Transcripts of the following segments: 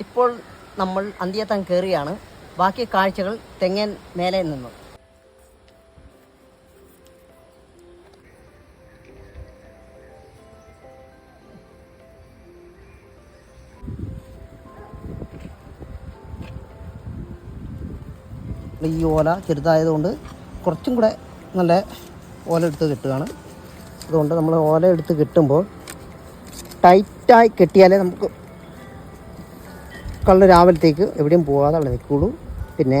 ഇപ്പോൾ നമ്മൾ അന്ത്യത്താൻ കയറിയാണ്. ബാക്കി കാഴ്ചകൾ തെങ്ങൻ മേലെ നിന്നു. ഈ ഓല ചെറുതായതുകൊണ്ട് കുറച്ചും കൂടെ നല്ല ഓല എടുത്ത് കെട്ടുകയാണ്. അതുകൊണ്ട് നമ്മൾ ഓല എടുത്ത് കെട്ടുമ്പോൾ ടൈറ്റായി കെട്ടിയാലേ നമുക്ക് കള്ള് രാവിലത്തേക്ക് എവിടെയും പോകാതെ അവിടെ നിൽക്കുള്ളൂ പിന്നെ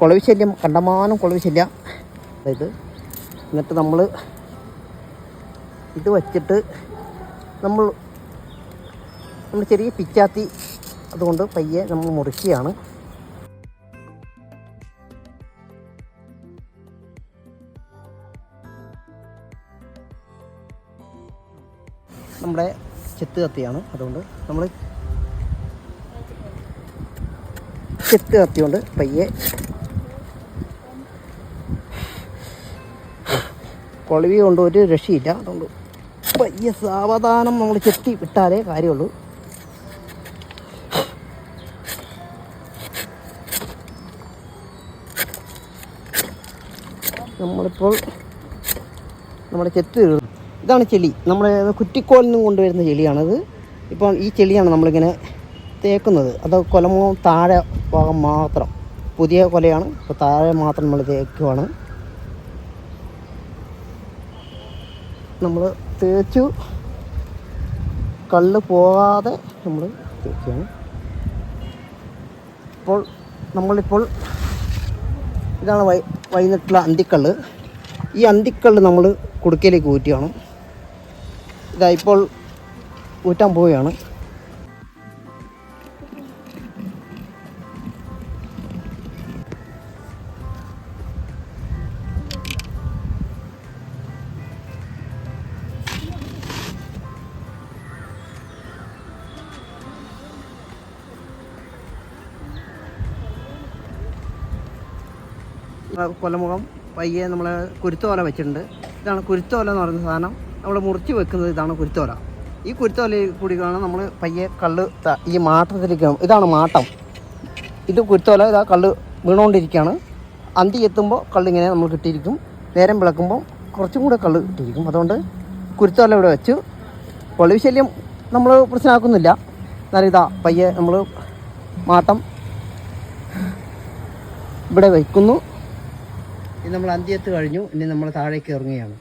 കുളവ് ശല്യം കണ്ടമാനം കുളവ് ശല്യം അതായത് എന്നിട്ട് നമ്മൾ ഇത് വച്ചിട്ട് നമ്മൾ നമ്മൾ ചെറിയ പിച്ചാത്തി അതുകൊണ്ട് പയ്യെ നമ്മൾ മുറിക്കുകയാണ്. നമ്മുടെ ചെത്ത് കത്തിയാണ്. അതുകൊണ്ട് നമ്മൾ ചെത്ത് കത്തിയോണ്ട് പയ്യെ. കൊളവി കൊണ്ട് ഒരു രക്ഷയില്ല. അതുകൊണ്ട് പയ്യെ സാവധാനം നമ്മൾ ചെത്തി വിട്ടാലേ കാര്യമുള്ളൂ. നമ്മളിപ്പോൾ നമ്മുടെ ചെത്ത്. ഇതാണ് ചെളി. നമ്മൾ കുറ്റിക്കോലിൽ നിന്നും കൊണ്ടുവരുന്ന ചെളിയാണത്. ഇപ്പം ഈ ചെളിയാണ് നമ്മളിങ്ങനെ തേക്കുന്നത്. അത് കൊലമോ താഴെ ഭാഗം മാത്രം. പുതിയ കൊലയാണ്. അപ്പോൾ താഴെ മാത്രം നമ്മൾ തേക്കുവാണ്. നമ്മൾ തേച്ചു. കള്ള് പോകാതെ നമ്മൾ തേക്കുകയാണ്. ഇപ്പോൾ നമ്മളിപ്പോൾ ഇതാണ് വൈ വൈകിട്ടുള്ള അന്തിക്കള്ള്. ഈ അന്തിക്കള്ള് നമ്മൾ കുടുക്കയിലേക്ക് ഊറ്റുകയാണ് ഇതാ ഇപ്പോൾ ഊറ്റാൻ പോവുകയാണ്. കൊലമുഖം പയ്യെ നമ്മൾ കുരുത്തോല വെച്ചിട്ടുണ്ട്. ഇതാണ് കുരുത്തോല എന്ന് പറയുന്ന സാധനം. നമ്മൾ മുറിച്ച് വെക്കുന്നത് ഇതാണ് കുരുത്തോല ഈ കുരുത്തോലയിൽ കൂടിയാണ് നമ്മൾ പയ്യെ കള്ള് ഈ മാട്ടത്തിലേക്ക് ഇതാണ് മാട്ടം. ഇത് കുരുത്തോല ഇതാ കള്ള് വീണുകൊണ്ടിരിക്കുകയാണ്. അന്തി എത്തുമ്പോൾ കള്ളിങ്ങനെ നമ്മൾ കിട്ടിയിരിക്കും. നേരം വിളക്കുമ്പോൾ കുറച്ചും കൂടെ കള്ള് കിട്ടിയിരിക്കും. അതുകൊണ്ട് കുരുത്തോല ഇവിടെ വെച്ചു. പൊളിവ് ശല്യം നമ്മൾ പ്രശ്നമാക്കുന്നില്ല. എന്നാലും ഇതാ പയ്യെ നമ്മൾ മാട്ടം ഇവിടെ വയ്ക്കുന്നു ഇനി നമ്മൾ അന്ത്യത്ത് കഴിഞ്ഞു. ഇനി നമ്മൾ താഴേക്ക് ഇറങ്ങുകയാണ്.